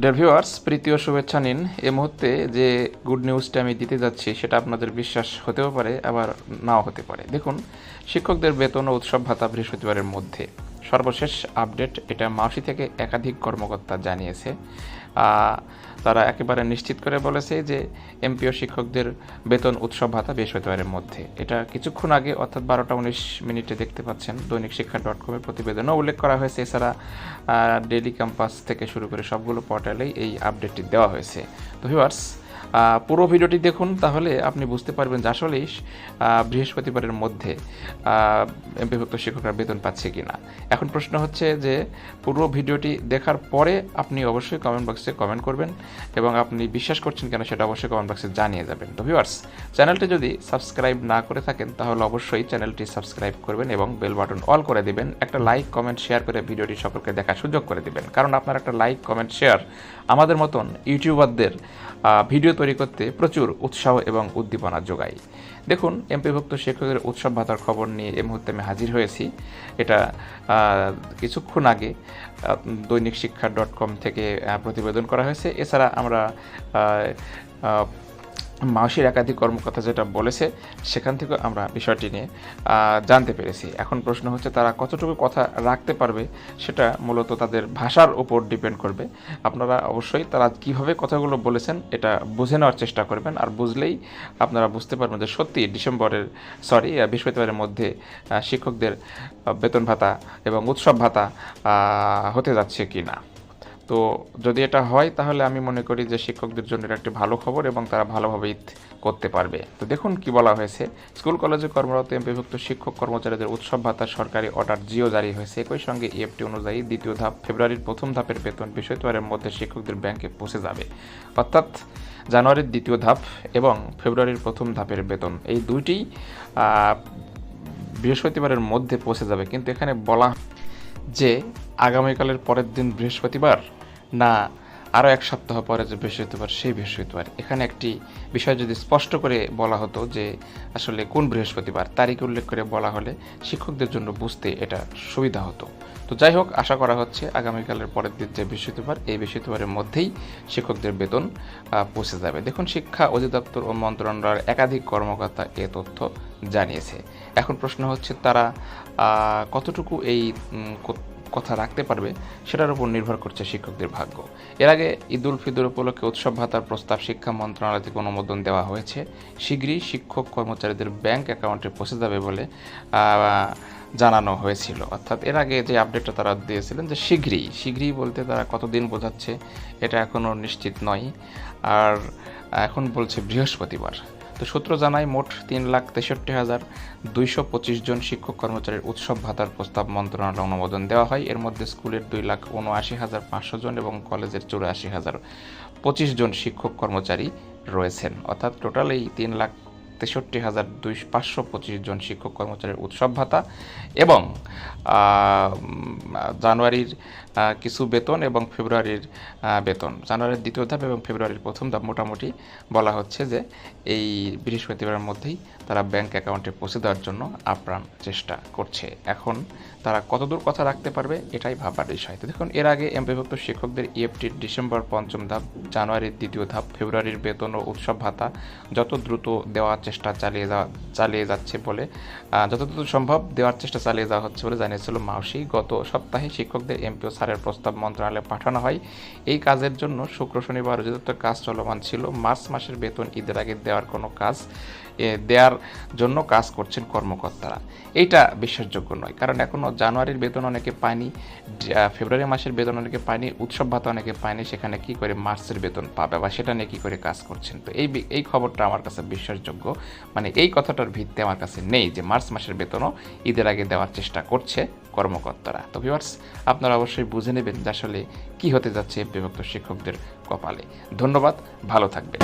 Dear viewers প্রীতি ও শুভেচ্ছা নিন। এ মুহূর্তে যে গুড নিউজটা আমি দিতে যাচ্ছি, সেটা আপনাদের বিশ্বাস হতেও পারে, আবার নাও হতে পারে। দেখুন, শিক্ষকদের বেতন ও উৎসব ভাতা বৃহস্পতিবারের মধ্যে। সর্বশেষ আপডেট, এটা মাসি থেকে একাধিক কর্মকর্তা জানিয়েছে। তারা একেবারে নিশ্চিত করে বলেছে যে এমপিও শিক্ষকদের বেতন উৎসব ভাতা বৃহস্পতিবারের মধ্যে। এটা কিছুক্ষণ আগে, অর্থাৎ বারোটা উনিশ মিনিটে দেখতে পাচ্ছেন, দৈনিক শিক্ষা ডট কমের প্রতিবেদনও উল্লেখ করা হয়েছে। এছাড়া ডেলি ক্যাম্পাস থেকে শুরু করে সবগুলো পোর্টালেই এই আপডেটটি দেওয়া হয়েছে। তো ভিউয়ার্স পুরো ভিডিওটি দেখুন, তাহলে আপনি বুঝতে পারবেন যে আসলেই বৃহস্পতিবারের মধ্যে এমপিভুক্ত শিক্ষকরা বেতন পাচ্ছে কিনা। এখন প্রশ্ন হচ্ছে যে, পুরো ভিডিওটি দেখার পরে আপনি অবশ্যই কমেন্ট বক্সে কমেন্ট করবেন এবং আপনি বিশ্বাস করছেন কেন সেটা অবশ্যই কমেন্ট বক্সে জানিয়ে যাবেন। তো ভিউয়ার্স চ্যানেলটি যদি সাবস্ক্রাইব না করে থাকেন, তাহলে অবশ্যই চ্যানেলটি সাবস্ক্রাইব করবেন এবং বেল বাটন অল করে দিবেন। একটা লাইক কমেন্ট শেয়ার করে ভিডিওটি সকলকে দেখার সুযোগ করে দিবেন। কারণ আপনার একটা লাইক কমেন্ট শেয়ার আমাদের মতন ইউটিউবারদের ভিডিও তৈরি করতে প্রচুর উৎসাহ এবং উদ্দীপনা যোগায়। দেখুন, এমপিভুক্ত শিক্ষকের উৎসব ভাতার খবর নিয়ে এই মুহূর্তে আমি হাজির হয়েছি। এটা কিছুক্ষণ আগে দৈনিক শিক্ষা ডট কম থেকে প্রতিবেদন করা হয়েছে। এছাড়া আমরা মাসির একাধিক কর্মকর্তা যেটা বলেছে, সেখান থেকে আমরা বিষয়টি নিয়ে জানতে পেরেছি। এখন প্রশ্ন হচ্ছে, তারা কতটুকু কথা রাখতে পারবে, সেটা মূলত তাদের ভাষার উপর ডিপেন্ড করবে। আপনারা অবশ্যই তারা কীভাবে কথাগুলো বলেছেন, এটা বুঝে নেওয়ার চেষ্টা করবেন, আর বুঝলেই আপনারা বুঝতে পারবেন যে সত্যি ডিসেম্বরের, সরি বৃহস্পতিবারের মধ্যে শিক্ষকদের বেতন ভাতা এবং উৎসব ভাতা হতে যাচ্ছে কি না তো যদি এটা হয়, তাহলে আমি মনে করি যে শিক্ষকদের জন্য এটা একটি ভালো খবর এবং তারা ভালোভাবে ঈদ করতে পারবে। তো দেখুন কি বলা হয়েছে। স্কুল, কলেজে কর্মরত এমপিভুক্ত শিক্ষক কর্মচারীদের উৎসব ভাতা সরকারি অর্ডার জিও জারি হয়েছে। একই সঙ্গে ইএফটি অনুযায়ী দ্বিতীয় ধাপ ফেব্রুয়ারির প্রথম ধাপের বেতন বৃহস্পতিবারের মধ্যে শিক্ষকদের ব্যাংকে পৌঁছে যাবে। অর্থাৎ জানুয়ারির দ্বিতীয় ধাপ এবং ফেব্রুয়ারির প্রথম ধাপের বেতন, এই দুইটি বৃহস্পতিবারের মধ্যে পৌঁছে যাবে। কিন্তু এখানে বলা যে আগামীকালের পরের দিন বৃহস্পতিবার না আরও এক সপ্তাহ পরে যে বৃহস্পতিবার সেই বৃহস্পতিবার এখানে একটি বিষয় যদি স্পষ্ট করে বলা হতো যে আসলে কোন বৃহস্পতিবার, তারিখ উল্লেখ করে বলা হলে শিক্ষকদের জন্য বুঝতে এটা সুবিধা হতো। তো যাই হোক, আশা করা হচ্ছে আগামীকালের পরের দিন যে বৃহস্পতিবার এই বৃহস্পতিবারের মধ্যেই শিক্ষকদের বেতন পৌঁছে যাবে। দেখুন, শিক্ষা অধিদপ্তর ও মন্ত্রণালয়ের একাধিক কর্মকর্তা এ তথ্য জানিয়েছে। এখন প্রশ্ন হচ্ছে, তারা কতটুকু এই কথা রাখতে পারবে, সেটার উপর নির্ভর করছে শিক্ষকদের ভাগ্য। এর আগে ঈদ উল ফিতর উপলক্ষে উৎসব ভাতার প্রস্তাব শিক্ষা মন্ত্রণালয় থেকে অনুমোদন দেওয়া হয়েছে। শীঘ্রই শিক্ষক কর্মচারীদের ব্যাংক অ্যাকাউন্টে পৌঁছে যাবে বলে জানানো হয়েছিল। অর্থাৎ এর আগে যে আপডেটটা তারা দিয়েছিলেন যে শীঘ্রই শীঘ্রই বলতে তারা কতদিন বোঝাচ্ছে, এটা এখনও নিশ্চিত নয়। আর, এখন বলছে বৃহস্পতিবার। তো সূত্র জানায় মোট তিন লাখ তেষট্টি হাজার দুইশো পঁচিশ জন শিক্ষক কর্মচারীর উৎসব ভাতার প্রস্তাব মন্ত্রণালয় অনুমোদন দেওয়া হয়। এর মধ্যে স্কুলের দুই লাখ উনআশি হাজার পাঁচশো জন এবং কলেজের চুরাশি হাজার পঁচিশ জন শিক্ষক কর্মচারী রয়েছেন। অর্থাৎ টোটাল এই তিন লাখ তেষট্টি হাজার দুই পাঁচশো পঁচিশ জন শিক্ষক কর্মচারীর উৎসব ভাতা এবং জানুয়ারির কিছু বেতন এবং ফেব্রুয়ারির বেতন। জানুয়ারির দ্বিতীয় ধাপ এবং ফেব্রুয়ারির প্রথম ধাপ মোটামুটি বলা হচ্ছে যে এই বৃহস্পতিবারের মধ্যেই তারা ব্যাংক অ্যাকাউন্টে পৌঁছে দেওয়ার জন্য আপ্রাণ চেষ্টা করছে। এখন তারা কতদূর কথা রাখতে পারবে এটাই ভাবার বিষয়। তো দেখুন, এর আগে এমপিভুক্ত শিক্ষকদের ইএফটির ডিসেম্বর পঞ্চম ধাপ, জানুয়ারির দ্বিতীয় ধাপ, ফেব্রুয়ারির বেতন ও উৎসব ভাতা যত দ্রুত দেওয়ার চেষ্টা চালিয়ে যাওয়া, চালিয়ে যাচ্ছে বলে যত দ্রুত সম্ভব দেওয়ার চেষ্টা চালিয়ে যাওয়া হচ্ছে বলে জানিয়েছিল মাউসি। গত সপ্তাহে শিক্ষকদের এমপিও সারের প্রস্তাব মন্ত্রণালয়ে পাঠানো হয়। এই কাজের জন্য শুক্র, শনিবার অযোধ্যা কাজ চলমান ছিল। মার্চ মাসের বেতন ঈদের আগে দেওয়ার কোনো কাজ দেওয়ার জন্য কাজ করছেন কর্মকর্তারা। এইটা বিশ্বাসযোগ্য নয়, কারণ এখনও জানুয়ারির বেতন অনেকে পায়নি ফেব্রুয়ারি মাসের বেতন অনেকে পায়নি, উৎসব ভাতা অনেকে পায়নি, সেখানে কি করে মার্চের বেতন পাবে বা সেটা নিয়ে কী করে কাজ করছেন? তো এই এই খবরটা আমার কাছে বিশ্বাসযোগ্য। মানে এই কথাটার ভিত্তি আমার কাছে নেই যে মার্চ মাসের বেতনও ঈদের আগে দেওয়ার চেষ্টা করছে কর্মকর্তারা। তো ভিউয়ার্স আপনারা অবশ্যই বুঝে নেবেন যে আসলে কী হতে যাচ্ছে বিভক্ত শিক্ষকদের কপালে। ধন্যবাদ ভালো থাকবেন।